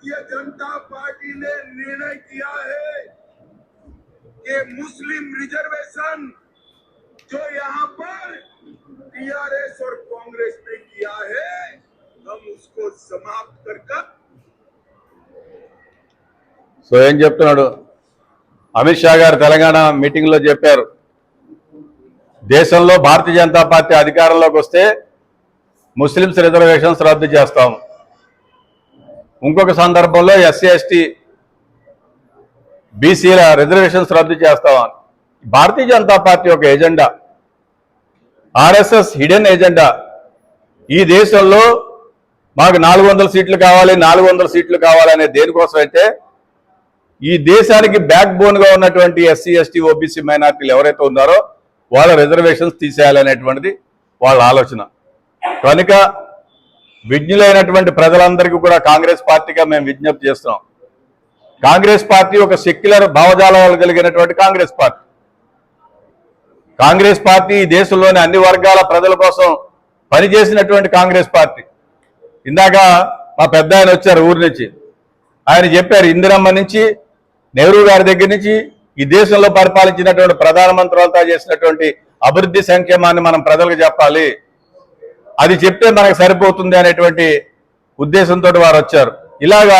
Bharatiya Janata party ने निर्णय किया है कि मुस्लिम रिजर्वेशन जो यहाँ पर टीआरएस और कांग्रेस ने किया है हम उसको समाप्त कर कर సో ఏం చెప్తున్నాడు అమిత్ షా గారు తెలంగాణ మీటింగ్లో చెప్పారు దేశంలో భారతీయ జనతా పార్టీ అధికారంలోకి వస్తే ముస్లిమ్స్ రిజర్వేషన్స్ రద్దు చేస్తాం ఇంకొక సందర్భంలో ఎస్సీ ఎస్టీ బీసీల రిజర్వేషన్స్ రద్దు చేస్తామని. భారతీయ జనతా పార్టీ ఒక ఎజెండా ఆర్ఎస్ఎస్ హిడెన్ ఎజెండా ఈ దేశంలో మాకు నాలుగు వందల సీట్లు కావాలి నాలుగు వందల సీట్లు కావాలనే దేనికోసం అయితే ఈ దేశానికి బ్యాక్ బోన్గా ఉన్నటువంటి ఎస్సీ ఎస్టీ ఓబీసీ మైనార్టీలు ఎవరైతే ఉన్నారో వాళ్ళ రిజర్వేషన్స్ తీసేయాలనేటువంటిది వాళ్ళ ఆలోచన. కనుక విజ్ఞులైనటువంటి ప్రజలందరికీ కూడా కాంగ్రెస్ పార్టీగా మేము విజ్ఞప్తి చేస్తున్నాం. కాంగ్రెస్ పార్టీ ఒక సెక్యులర్ భావజాలాలు కలిగినటువంటి కాంగ్రెస్ పార్టీ. కాంగ్రెస్ పార్టీ ఈ దేశంలోని అన్ని వర్గాల ప్రజల కోసం పనిచేసినటువంటి కాంగ్రెస్ పార్టీ. ఇందాక మా పెద్ద ఆయన వచ్చారు ఊరి నుంచి. ఆయన చెప్పారు ఇందిరమ్మ నుంచి నెహ్రూ గారి దగ్గర నుంచి ఈ దేశంలో పరిపాలించినటువంటి ప్రధానమంత్రులంతా చేసినటువంటి అభివృద్ధి సంక్షేమాన్ని మనం ప్రజలకు చెప్పాలి. అది చెప్తే మనకు సరిపోతుంది అనేటువంటి ఉద్దేశంతో వారు వచ్చారు. ఇలాగా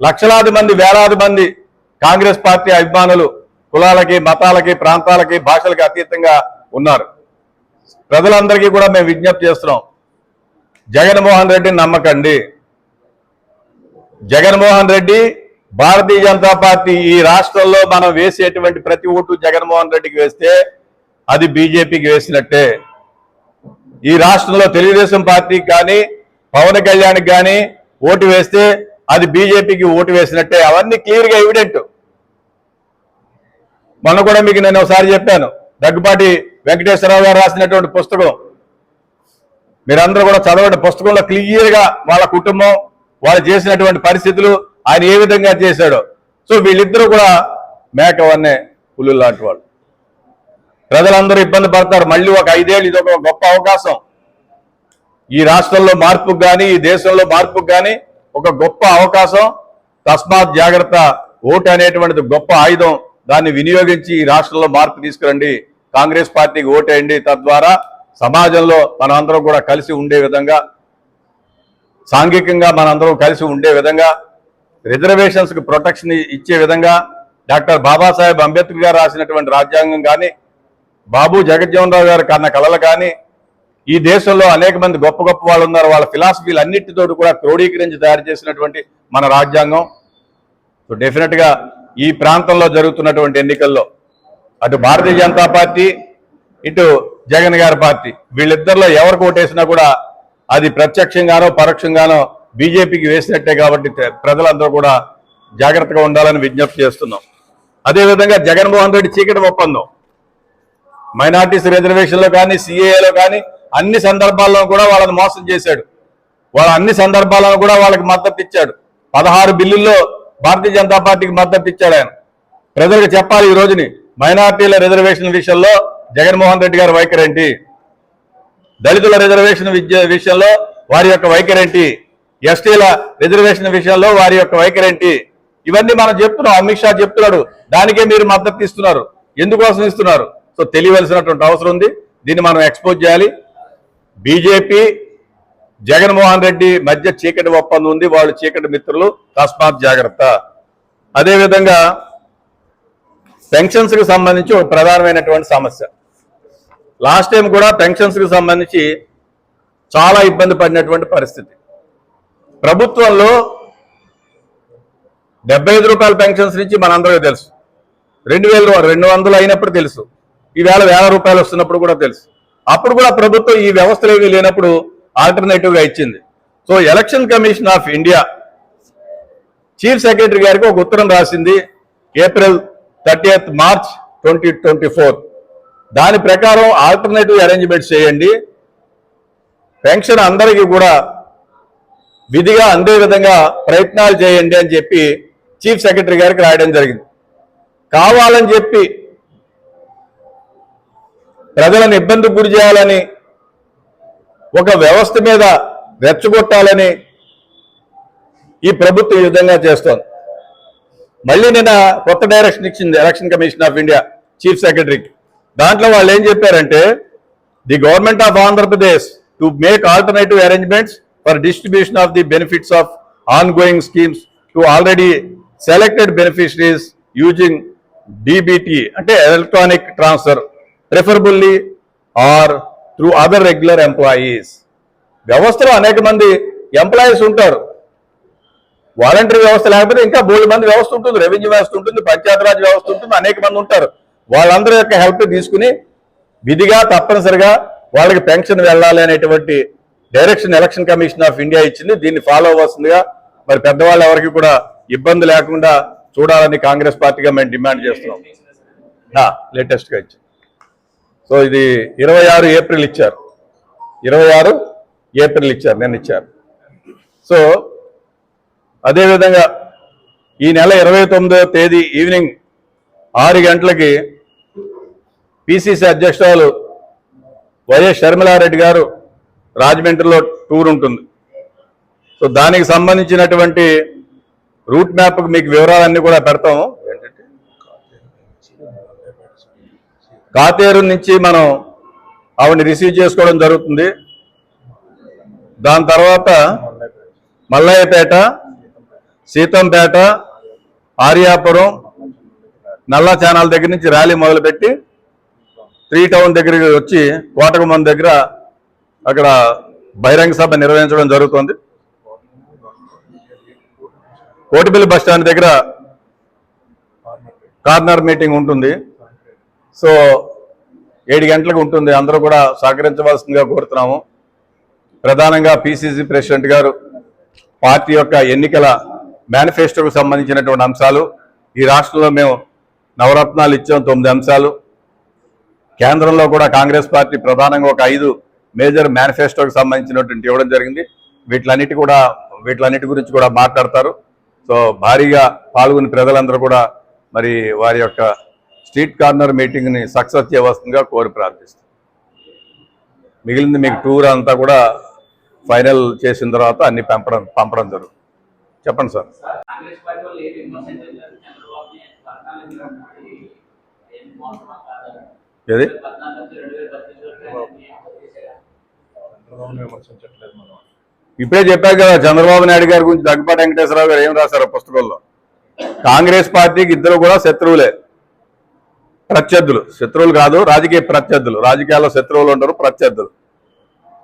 లక్షలాది మంది వేలాది మంది కాంగ్రెస్ పార్టీ అభిమానులు కులాలకి మతాలకి ప్రాంతాలకి భాషలకి అతీతంగా ఉన్నారు. ప్రజలందరికీ కూడా మేము విజ్ఞప్తి చేస్తున్నాం. జగన్మోహన్ రెడ్డిని నమ్మకండి. జగన్మోహన్ రెడ్డి భారతీయ జనతా పార్టీ ఈ రాష్ట్రంలో మనం వేసేటువంటి ప్రతి ఓటు జగన్మోహన్ రెడ్డికి వేస్తే అది బీజేపీకి వేసినట్టే. ఈ రాష్ట్రంలో తెలుగుదేశం పార్టీకి కానీ పవన్ కళ్యాణ్కి కానీ ఓటు వేస్తే అది బీజేపీకి ఓటు వేసినట్టే. అవన్నీ క్లియర్గా ఎవిడెంట్. మొన్న కూడా మీకు నేను ఒకసారి చెప్పాను. దగ్గుపాటి వెంకటేశ్వరరావు గారు రాసినటువంటి పుస్తకం. మీరందరూ కూడా చదవండి. పుస్తకంలో క్లియర్గా వాళ్ళ కుటుంబం వాళ్ళు చేసినటువంటి పరిస్థితులు ఆయన ఏ విధంగా చేశాడో. సో వీళ్ళిద్దరూ కూడా మేకవన్నే పులు లాంటి వాళ్ళు. ప్రజలందరూ ఇబ్బంది పడతారు. మళ్ళీ ఒక ఐదేళ్ళు ఇది ఒక గొప్ప అవకాశం. ఈ రాష్ట్రంలో మార్పుకు కానీ ఈ దేశంలో మార్పుకు కానీ ఒక గొప్ప అవకాశం. తస్మాత్ జాగ్రత్త ఓటు అనేటువంటిది గొప్ప ఆయుధం. దాన్ని వినియోగించి ఈ రాష్ట్రంలో మార్పు తీసుకురండి. కాంగ్రెస్ పార్టీకి ఓటేయండి. తద్వారా సమాజంలో మనందరం కూడా కలిసి ఉండే విధంగా సాంఘికంగా మనందరం కలిసి ఉండే విధంగా రిజర్వేషన్స్కి ప్రొటెక్షన్ ఇచ్చే విధంగా డాక్టర్ బాబాసాహెబ్ అంబేద్కర్ గారు రాసినటువంటి రాజ్యాంగం కానీ బాబు జగజ్జీవన్ రావు గారు కన్న కళలు కానీ ఈ దేశంలో అనేక మంది గొప్ప గొప్ప వాళ్ళు ఉన్నారు. వాళ్ళ ఫిలాసఫీలు అన్నిటితో కూడా క్రోడీకరించి తయారు చేసినటువంటి మన రాజ్యాంగం. సో డెఫినెట్గా ఈ ప్రాంతంలో జరుగుతున్నటువంటి ఎన్నికల్లో అటు భారతీయ జనతా పార్టీ ఇటు జగన్ గారి పార్టీ. వీళ్ళిద్దరిలో ఎవరికి ఓటేసినా కూడా అది ప్రత్యక్షంగానో పరోక్షంగానో బీజేపీకి వేసినట్టే కాబట్టి ప్రజలందరూ కూడా జాగ్రత్తగా ఉండాలని విజ్ఞప్తి చేస్తున్నాం. అదేవిధంగా జగన్మోహన్ రెడ్డి చీకటి ఒప్పందం. మైనార్టీస్ రిజర్వేషన్లో కానీ సిఏఏలో కానీ అన్ని సందర్భాల్లో కూడా వాళ్ళని మోసం చేశాడు. వాళ్ళ అన్ని సందర్భాలను కూడా వాళ్ళకి మద్దతు ఇచ్చాడు. పదహారు బిల్లుల్లో భారతీయ జనతా పార్టీకి మద్దతు ఇచ్చాడు ఆయన. ప్రజలకు చెప్పాలి ఈ రోజుని. మైనార్టీల రిజర్వేషన్ విషయంలో జగన్మోహన్ రెడ్డి గారి వైఖరి ఏంటి దళితుల రిజర్వేషన్ విద్య విషయంలో వారి యొక్క వైఖరి ఏంటి ఎస్టీల రిజర్వేషన్ విషయంలో వారి యొక్క వైఖరి ఏంటి ఇవన్నీ మనం చెప్తున్నాం. అమిత్ షా చెప్తున్నాడు. దానికే మీరు మద్దతు ఇస్తున్నారు. ఎందుకోసం ఇస్తున్నారు? సో తెలియవలసినటువంటి అవసరం ఉంది. దీన్ని మనం ఎక్స్పోజ్ చేయాలి. బీజేపీ జగన్మోహన్ రెడ్డి మధ్య చీకటి ఒప్పందం ఉంది వాళ్ళు చీకటి మిత్రులు తస్మాత్ జాగ్రత్త. అదేవిధంగా పెన్షన్స్కి సంబంధించి ఒక ప్రధానమైనటువంటి సమస్య. లాస్ట్ టైం కూడా పెన్షన్స్కి సంబంధించి చాలా ఇబ్బంది పడినటువంటి పరిస్థితి. ప్రభుత్వంలో డెబ్బై ఐదు రూపాయల పెన్షన్స్ నుంచి మనందరికీ తెలుసు. రెండు వేల రెండు వందలు అయినప్పుడు తెలుసు. ఈవేళ వేల రూపాయలు వస్తున్నప్పుడు కూడా తెలుసు. అప్పుడు కూడా ప్రభుత్వం ఈ వ్యవస్థలు ఏమీ లేనప్పుడు ఆల్టర్నేటివ్గా ఇచ్చింది. So election commission of India chief secretary గారికి ఒక ఉత్తరం రాసింది April thirtieth March twenty twenty four. దాని ప్రకారం ఆల్టర్నేటివ్ అరేంజ్మెంట్స్ చేయండి. పెన్షన్ అందరికీ కూడా విధిగా అందే విధంగా ప్రయత్నాలు చేయండి అని చెప్పి చీఫ్ సెక్రటరీ గారికి రాయడం జరిగింది. కావాలని చెప్పి ప్రజలను ఇబ్బందికి గురి చేయాలని ఒక వ్యవస్థ మీద రెచ్చగొట్టాలని ఈ ప్రభుత్వం ఈ విధంగా చేస్తోంది. మళ్ళీ నిన్న కొత్త డైరెక్షన్ ఇచ్చింది election commission of India chief సెక్రటరీకి. దాంట్లో వాళ్ళు ఏం చెప్పారంటే the government of Andhra Pradesh to make alternative arrangements for distribution of the benefits of ongoing schemes to already selected beneficiaries using DBT అంటే electronic transfer. Preferably or through other regular employees వ్యవస్థలో అనేక మంది employees ఉంటారు. Voluntary వ్యవస్థ లేకపోతే ఇంకా బోల్డ్ మంది వ్యవస్థ ఉంటుంది. రెవెన్యూ వ్యవస్థ ఉంటుంది. పంచాయతీరాజ్ వ్యవస్థ ఉంటుంది. అనేక మంది ఉంటారు. వాళ్ళందరి యొక్క హెల్ప్ తీసుకుని విధిగా తప్పనిసరిగా వాళ్ళకి పెన్షన్ వెళ్ళాలి అనేటువంటి direction election commission of India ఇచ్చింది. దీన్ని ఫాలో అవ్వాల్సిందిగా మరి పెద్దవాళ్ళు ఎవరికి కూడా ఇబ్బంది లేకుండా చూడాలని కాంగ్రెస్ పార్టీగా మేము డిమాండ్ చేస్తున్నాం. లేటెస్ట్గా ఇచ్చింది. సో ఇది ఇరవై ఆరు ఏప్రిల్ ఇచ్చారు. ఇరవై ఆరు ఏప్రిల్ ఇచ్చారు నిన్న ఇచ్చారు. సో అదేవిధంగా ఈ నెల ఇరవై తొమ్మిదో తేదీ ఈవినింగ్ ఆరు గంటలకి పిసిసి అధ్యక్షురాలు వైఎస్ షర్మిలారెడ్డి గారు రాజమండ్రిలో టూర్ ఉంటుంది. సో దానికి సంబంధించినటువంటి రూట్ మ్యాప్ మీకు వివరాలన్నీ కూడా పెడతాము. కాతేరు నుంచి మనం ఆవిడని రిసీవ్ చేసుకోవడం జరుగుతుంది. దాని తర్వాత మల్లయ్యపేట సీతంపేట ఆర్యాపురం నల్ల ఛానల్ దగ్గర నుంచి ర్యాలీ మొదలుపెట్టి త్రీ టౌన్ దగ్గరికి వచ్చి కోటకమంది దగ్గర అక్కడ బహిరంగ సభ నిర్వహించడం జరుగుతుంది. కోటిపల్లి బస్ స్టాండ్ దగ్గర కార్నర్ మీటింగ్ ఉంటుంది. సో ఏడు గంటలకు ఉంటుంది. అందరూ కూడా సహకరించవలసిందిగా కోరుతున్నాము. ప్రధానంగా పిసిసి ప్రెసిడెంట్ గారు పార్టీ యొక్క ఎన్నికల మేనిఫెస్టోకు సంబంధించినటువంటి అంశాలు ఈ రాష్ట్రంలో మేము నవరత్నాలు ఇచ్చాం తొమ్మిది అంశాలు. కేంద్రంలో కూడా కాంగ్రెస్ పార్టీ ప్రధానంగా ఒక ఐదు మేజర్ మేనిఫెస్టోకి సంబంధించినటువంటి ఇవ్వడం జరిగింది. వీటిలన్నిటి కూడా వీటిలన్నిటి గురించి కూడా మాట్లాడతారు. సో భారీగా పాల్గొని ప్రజలందరూ కూడా మరి వారి యొక్క స్ట్రీట్ కార్నర్ మీటింగ్ని సక్సెస్ చేయవలసిందిగా కోరి ప్రార్థిస్తాను మిగిలింది మీకు టూర్ అంతా కూడా ఫైనల్ చేసిన తర్వాత అన్ని పంపడం పంపడం జరుగుతుంది. చెప్పండి సార్. ఏది? ఇప్పుడే చెప్పారు కదా చంద్రబాబు నాయుడు గారి గురించి దగ్గుపాటి వెంకటేశ్వరరావు గారు ఏం రాశారు పుస్తకంలో? కాంగ్రెస్ పార్టీకి ఇద్దరు కూడా శత్రువులే. ప్రత్యర్థులు. శత్రువులు కాదు రాజకీయ ప్రత్యర్థులు. రాజకీయాల్లో శత్రువులు ఉండరు ప్రత్యర్థులు.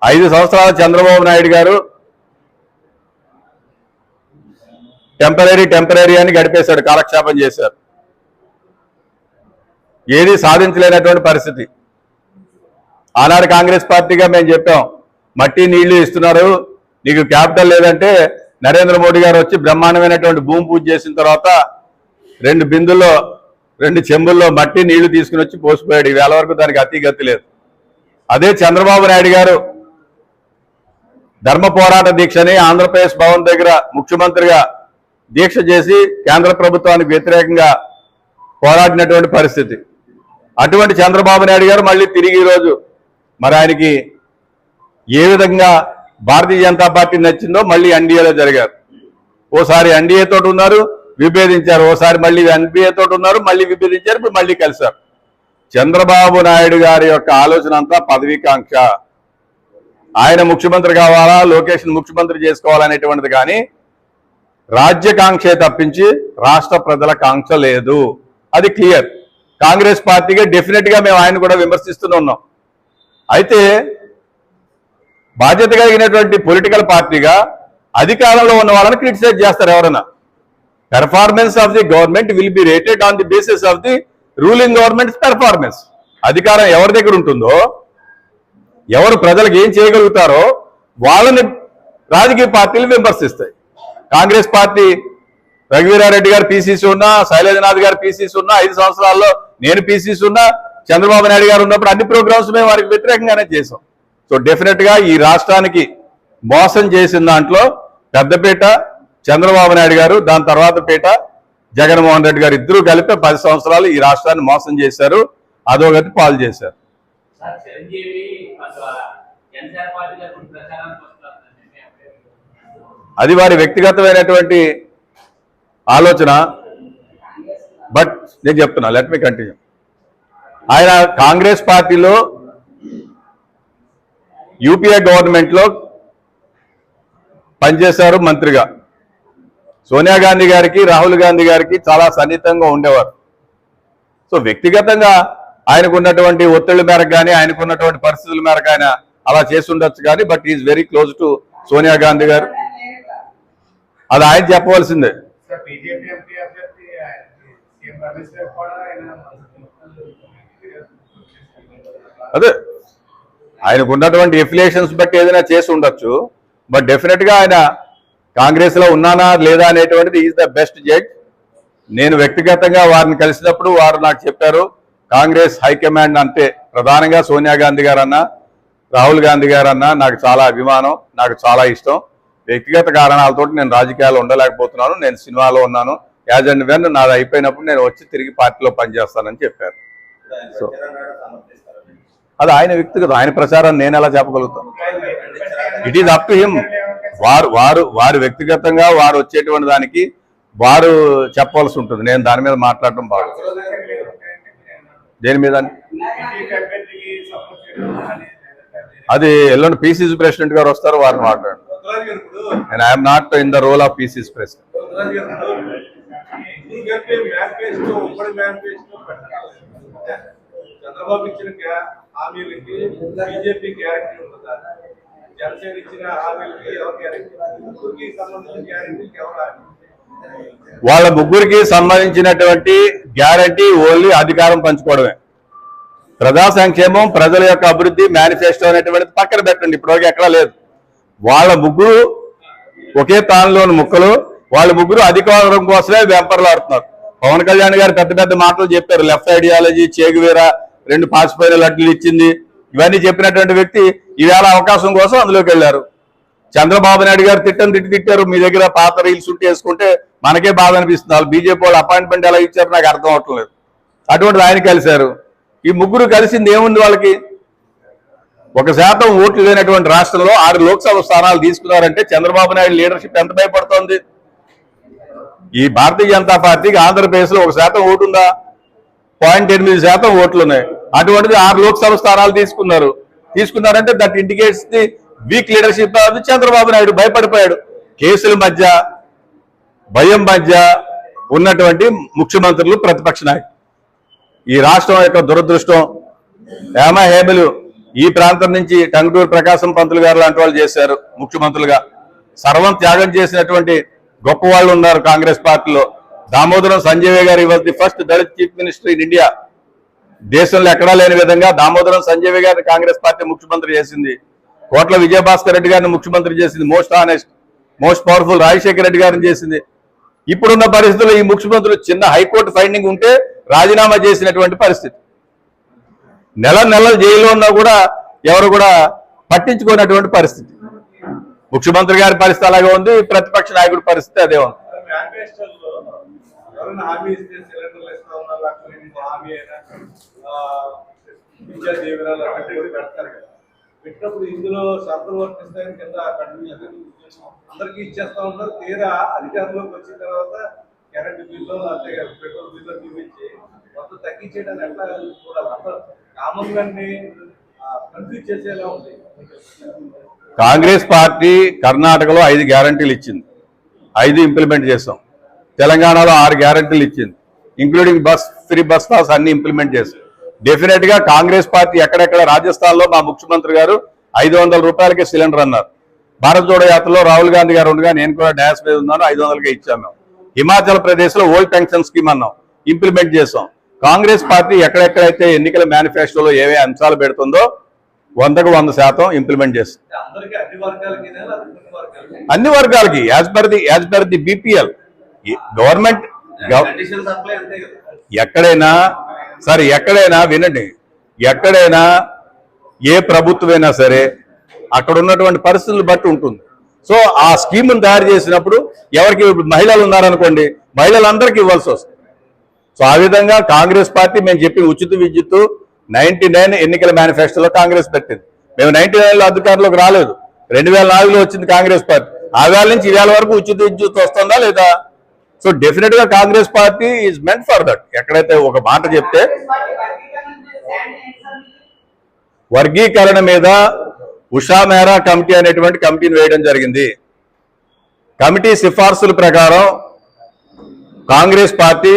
ఐదు సంవత్సరాల చంద్రబాబు నాయుడు గారు టెంపరీ టెంపరీ అని గడిపేశాడు కాలక్షేపం చేశారు. ఏది సాధించలేనటువంటి పరిస్థితి. ఆనాడు కాంగ్రెస్ పార్టీగా మేము చెప్పాం మట్టి నీళ్ళు ఇస్తున్నారు నీకు క్యాపిటల్ లేదంటే నరేంద్ర మోడీ గారు వచ్చి బ్రహ్మాండమైనటువంటి భూమి పూజ చేసిన తర్వాత రెండు బిందుల్లో రెండు చెంబుల్లో మట్టి నీళ్ళు తీసుకుని వచ్చి పోసిపోయాడు. ఈ వేల వరకు దానికి అతిగతి లేదు. అదే చంద్రబాబు నాయుడు గారు ధర్మ పోరాట దీక్షని ఆంధ్రప్రదేశ్ భవన్ దగ్గర ముఖ్యమంత్రిగా దీక్ష చేసి కేంద్ర ప్రభుత్వానికి వ్యతిరేకంగా పోరాడినటువంటి పరిస్థితి. అటువంటి చంద్రబాబు నాయుడు గారు మళ్ళీ తిరిగి ఈరోజు మరి ఆయనకి ఏ విధంగా భారతీయ జనతా పార్టీ నచ్చిందో మళ్ళీ ఎన్డీఏలో జరిగారు. ఓసారి ఎన్డీఏ తోటి ఉన్నారు విభేదించారు. ఓసారి మళ్ళీ ఎన్డీఏ తోటి ఉన్నారు మళ్ళీ విభేదించారు ఇప్పుడు మళ్ళీ కలిశారు. చంద్రబాబు నాయుడు గారి యొక్క ఆలోచన అంతా పదవీకాంక్ష. ఆయన ముఖ్యమంత్రి కావాలా లోకేష్ ముఖ్యమంత్రి చేసుకోవాలనేటువంటిది కానీ రాజ్యకాంక్షే తప్పించి రాష్ట్ర ప్రజల కాంక్ష లేదు. అది క్లియర్. కాంగ్రెస్ పార్టీగా డెఫినెట్గా మేము ఆయన కూడా విమర్శిస్తూనే ఉన్నాం. అయితే బాధ్యత కలిగినటువంటి పొలిటికల్ పార్టీగా అధికారంలో ఉన్న వాళ్ళని క్రిటిసైజ్ చేస్తారు ఎవరైనా. Performance of the government will be rated on the basis of the ruling government performance అధికారం ఎవరి దగ్గర ఉంటుందో ఎవరు ప్రజలకు ఏం చేయగలుగుతారో వాళ్ళని రాజకీయ పార్టీలు విమర్శిస్తాయి. కాంగ్రెస్ పార్టీ రఘువీరారెడ్డి గారు పీసీసీ ఉన్నా శైలజనాథ్ గారు పీసీసీ ఉన్నా ఐదు సంవత్సరాల్లో నేను పీసీసీ ఉన్నా చంద్రబాబు నాయుడు గారు ఉన్నప్పుడు అన్ని ప్రోగ్రామ్స్ మేము వారికి వ్యతిరేకంగానే చేసాం సో డెఫినెట్గా ఈ రాష్ట్రానికి మోసం చేసిన దాంట్లో పెద్దపేట చంద్రబాబు నాయుడు గారు దాని తర్వాత పేట జగన్మోహన్ రెడ్డి గారు ఇద్దరు కలిపి పది సంవత్సరాలు ఈ రాష్ట్రాన్ని మోసం చేశారు. అధోగతి పాలు చేశారు. అది వారి వ్యక్తిగతమైనటువంటి ఆలోచన. బట్ నేను చెప్తున్నా లెట్ మీ కంటిన్యూ. ఆయన కాంగ్రెస్ పార్టీలో యూపీఏ గవర్నమెంట్లో పనిచేశారు మంత్రిగా. సోనియా గాంధీ గారికి రాహుల్ గాంధీ గారికి చాలా సన్నిహితంగా ఉండేవారు. సో వ్యక్తిగతంగా ఆయనకు ఉన్నటువంటి ఒత్తిళ్ళ మేరకు కానీ ఆయనకు ఉన్నటువంటి పరిస్థితుల మేరకు ఆయన అలా చేసి ఉండొచ్చు కానీ but is very close to Sonia Gandhi గారు. అది ఆయన చెప్పవలసిందే. అదే ఆయనకు ఉన్నటువంటి ఎఫిలియేషన్స్ బట్టి ఏదైనా చేసి ఉండొచ్చు బట్ డెఫినెట్గా ఆయన కాంగ్రెస్లో ఉన్నానా లేదా అనేటువంటిది ఈజ్ ద బెస్ట్ జడ్జ్. నేను వ్యక్తిగతంగా వారిని కలిసినప్పుడు వారు నాకు చెప్పారు కాంగ్రెస్ హైకమాండ్ అంటే ప్రధానంగా సోనియా గాంధీ గారన్నా రాహుల్ గాంధీ గారన్నా నాకు చాలా అభిమానం నాకు చాలా ఇష్టం. వ్యక్తిగత కారణాలతో నేను రాజకీయాల్లో ఉండలేకపోతున్నాను నేను సినిమాలో ఉన్నాను. యాజ్ అండ్ వెన్ నాది అయిపోయినప్పుడు నేను వచ్చి తిరిగి పార్టీలో పనిచేస్తానని చెప్పారు. సో అది ఆయన వ్యక్తిగత ఆయన ప్రచారం నేను ఎలా చెప్పగలుగుతాను? It is up to him వారు వారు వారు వ్యక్తిగతంగా వారు వచ్చేటువంటి దానికి వారు చెప్పవలసి ఉంటుంది. నేను దాని మీద మాట్లాడటం బాగు దేని మీద? అది ఎల్లుండి పీసీసీ ప్రెసిడెంట్ గారు వస్తారు వారిని మాట్లాడండి. And I'm not in the role of PCC president Chandrababu ఇచ్చిన హామీలకి బీజేపీ గ్యారంటీ ఉంటుందా? జనసేన ఇచ్చిన హామీలకి ఎవరు ముగ్గురికి సంబంధించిన ఎవరు వాళ్ళ ముగ్గురికి సంబంధించినటువంటి గ్యారంటీ ఓన్లీ అధికారం పంచుకోవడమే. ప్రజా సంక్షేమం ప్రజల యొక్క అభివృద్ధి మేనిఫెస్టో అనేటువంటిది పక్కన పెట్టండి ఇప్పటివరకు ఎక్కడా లేదు. వాళ్ళ ముగ్గురు ఒకే తానులోని ముక్కలు వాళ్ళ ముగ్గురు అధికారం కోసమే వెంపర్లాడుతున్నారు. పవన్ కళ్యాణ్ గారు పెద్ద పెద్ద మాటలు చెప్పారు లెఫ్ట్ ఐడియాలజీ చేగువేరా రెండు పాసిపోయిన లడ్లు ఇచ్చింది. ఇవన్నీ చెప్పినటువంటి వ్యక్తి ఈవేళ అవకాశం కోసం అందులోకి వెళ్ళారు. చంద్రబాబు నాయుడు గారు తిట్టని తిట్టి తిట్టారు. మీ దగ్గర పాత రీల్స్ ఉంటే వేసుకుంటే మనకే బాధ అనిపిస్తుంది. వాళ్ళు బీజేపీ వాళ్ళు అపాయింట్మెంట్ ఎలా ఇచ్చారు నాకు అర్థం అవట్లేదు. అటువంటిది ఆయన కలిశారు. ఈ ముగ్గురు కలిసింది ఏముంది వాళ్ళకి? ఒక శాతం ఓట్లు లేనటువంటి రాష్ట్రంలో ఆరు లోక్సభ స్థానాలు తీసుకున్నారంటే చంద్రబాబు నాయుడు లీడర్షిప్ ఎంత భయపడుతోంది? ఈ భారతీయ జనతా పార్టీకి ఆంధ్రప్రదేశ్లో ఒక శాతం ఓటు ఉందా పాయింట్ ఎనిమిది శాతం ఓట్లు ఉన్నాయి అటువంటిది ఆరు లోక్సభ స్థానాలు తీసుకున్నారు. తీసుకున్నారంటే that indicates the weak leadership అది చంద్రబాబు నాయుడు భయపడిపోయాడు. కేసుల మధ్య భయం మధ్య ఉన్నటువంటి ముఖ్యమంత్రులు ప్రతిపక్ష నాయకులు. ఈ రాష్ట్రం యొక్క దురదృష్టం హేమ హేమలు ఈ ప్రాంతం నుంచి టంగుటూరు ప్రకాశం పంతులు గారు లాంటి వాళ్ళు చేశారు ముఖ్యమంత్రులుగా. సర్వం త్యాగం చేసినటువంటి గొప్ప వాళ్ళు ఉన్నారు కాంగ్రెస్ పార్టీలో. దామోదరం సంజయ్ గారు ఇవాళ the first Dalit chief minister in India దేశంలో ఎక్కడా లేని విధంగా దామోదరం సంజయ్ గారిని కాంగ్రెస్ పార్టీ ముఖ్యమంత్రి చేసింది. కోట్ల విజయభాస్కర్ రెడ్డి గారిని ముఖ్యమంత్రి చేసింది. Most honest most powerful Rajasekhara Reddy గారిని చేసింది. ఇప్పుడున్న పరిస్థితుల్లో ఈ ముఖ్యమంత్రులు చిన్న హైకోర్టు ఫైండింగ్ ఉంటే రాజీనామా చేసినటువంటి పరిస్థితి. నెల నెలలు జైల్లో ఉన్నా కూడా ఎవరు కూడా పట్టించుకున్నటువంటి పరిస్థితి. ముఖ్యమంత్రి గారి పరిస్థితి అలాగే ఉంది ప్రతిపక్ష నాయకుడి పరిస్థితి అదే ఉంది మేనిఫెస్టోలో ఎవరైనా హామీ ఇస్తే సిలిండర్లు ఇస్తా ఉన్నారు లక్షలు ఎనిమిది హామీ అయినా విద్యా దీవెనలు అక్కడ పెడతారు కదా. పెట్టినప్పుడు ఇందులో షరతులు వర్తిస్తాయని కింద కంటిన్యూ అందరికీ ఇచ్చేస్తా ఉన్నారు. తీరా అధికారంలోకి వచ్చిన తర్వాత కరెంటు బిల్లు లేకపోతే పెట్రోల్ బిల్లు చూపించి మొత్తం తగ్గించేయడానికి ఎట్లా కూడా అందరూ కామన్గా కన్ఫ్యూజ్ చేసేలా ఉంది. కాంగ్రెస్ పార్టీ కర్ణాటకలో ఐదు గ్యారంటీలు ఇచ్చింది. ఐదు ఇంప్లిమెంట్ చేస్తాం తెలంగాణలో ఆరు గ్యారంటీలు ఇచ్చింది. ఇంక్లూడింగ్ బస్ ఫ్రీ బస్తాస్ అన్ని ఇంప్లిమెంట్ చేస్తాం డెఫినెట్గా కాంగ్రెస్ పార్టీ ఎక్కడెక్కడ రాజస్థాన్లో మా ముఖ్యమంత్రి గారు ఐదు వందల రూపాయలకే సిలిండర్ అన్నారు. భారత్ జోడో యాత్రలో రాహుల్ గాంధీ గారు ఉండగా నేను కూడా డాష్ మీద ఉన్నాను ఐదు వందలకే ఇచ్చాము మేము హిమాచల్ ప్రదేశ్లో ఓల్డ్ పెన్షన్ స్కీమ్ అన్నాం ఇంప్లిమెంట్ చేసాం. కాంగ్రెస్ పార్టీ ఎక్కడెక్కడైతే ఎన్నికల మేనిఫెస్టోలో ఏవే అంశాలు పెడుతుందో వందకు వంద శాతం ఇంప్లిమెంట్ చేస్తాం అన్ని వర్గాలకి as per the as per the BPL. Government ఎక్కడైనా సరే ఎక్కడైనా వినండి. ఎక్కడైనా ఏ ప్రభుత్వమైనా సరే అక్కడ ఉన్నటువంటి పరిస్థితులు బట్టి ఉంటుంది. సో ఆ స్కీమ్ను తయారు చేసినప్పుడు ఎవరికి ఇప్పుడు మహిళలు ఉన్నారనుకోండి మహిళలందరికీ ఇవ్వాల్సి వస్తుంది. సో ఆ విధంగా కాంగ్రెస్ పార్టీ మేము చెప్పిన ఉచిత విద్యుత్ నైన్టీ నైన్ ఎన్నికల మేనిఫెస్టోలో కాంగ్రెస్ పెట్టింది. మేము నైన్టీ నైన్లో అధికారంలోకి రాలేదు. రెండు వేల నాలుగులో వచ్చింది కాంగ్రెస్ పార్టీ. ఆ వేళ నుంచి ఈ వరకు ఉచిత విద్యుత్ వస్తుందా లేదా? సో డెఫినెట్గా Congress party is meant for that ఎక్కడైతే ఒక మాట చెప్తే వర్గీకరణ మీద ఉషా మేరా కమిటీ అనేటువంటి కమిటీని వేయడం జరిగింది. కమిటీ సిఫార్సుల ప్రకారం కాంగ్రెస్ పార్టీ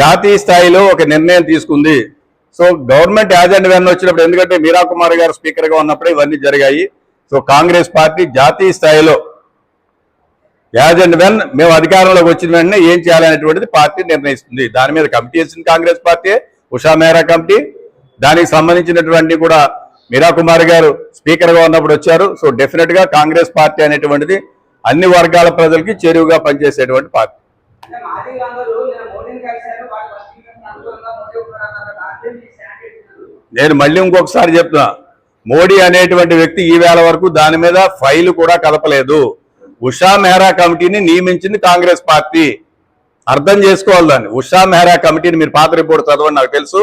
జాతీయ స్థాయిలో ఒక నిర్ణయం తీసుకుంది. So government as and when వచ్చినప్పుడు ఎందుకంటే మీరా కుమార్ గారు స్పీకర్గా ఉన్నప్పుడు ఉన్నప్పుడే ఇవన్నీ జరిగాయి. సో కాంగ్రెస్ పార్టీ జాతీయ స్థాయిలో యాజ్ అండ్ వెన్ మేము అధికారంలోకి వచ్చిన వెంటనే ఏం చేయాలనేటువంటిది పార్టీ నిర్ణయిస్తుంది. దాని మీద కమిటీ వేసింది కాంగ్రెస్ పార్టీ ఉషా మేరా కమిటీ. దానికి సంబంధించినటువంటి కూడా మీరా కుమార్ గారు స్పీకర్గా ఉన్నప్పుడు వచ్చారు. సో డెఫినెట్గా కాంగ్రెస్ పార్టీ అనేటువంటిది అన్ని వర్గాల ప్రజలకి చేరువుగా పనిచేసేటువంటి పార్టీ. నేను మళ్ళీ ఇంకొకసారి చెప్తున్నా. మోడీ అనేటువంటి వ్యక్తి ఈ వేళ వరకు దాని మీద ఫైల్ కూడా కలపలేదు ఉషా మెహ్రా కమిటీని నియమించింది కాంగ్రెస్ పార్టీ. అర్థం చేసుకోవాలి దాన్ని. ఉషా మెహ్రా కమిటీని మీరు పాత రిపోర్ట్ చదవండి నాకు తెలుసు.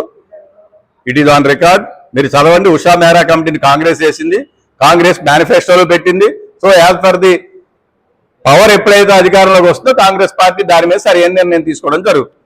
It is on record. మీరు చదవండి ఉషా మెహ్రా కమిటీని కాంగ్రెస్ వేసింది కాంగ్రెస్ మేనిఫెస్టోలో పెట్టింది. So as for the power ఎప్పుడైతే అధికారంలోకి వస్తుందో కాంగ్రెస్ పార్టీ దాని మీద సరైన నిర్ణయం తీసుకోవడం జరుగుతుంది.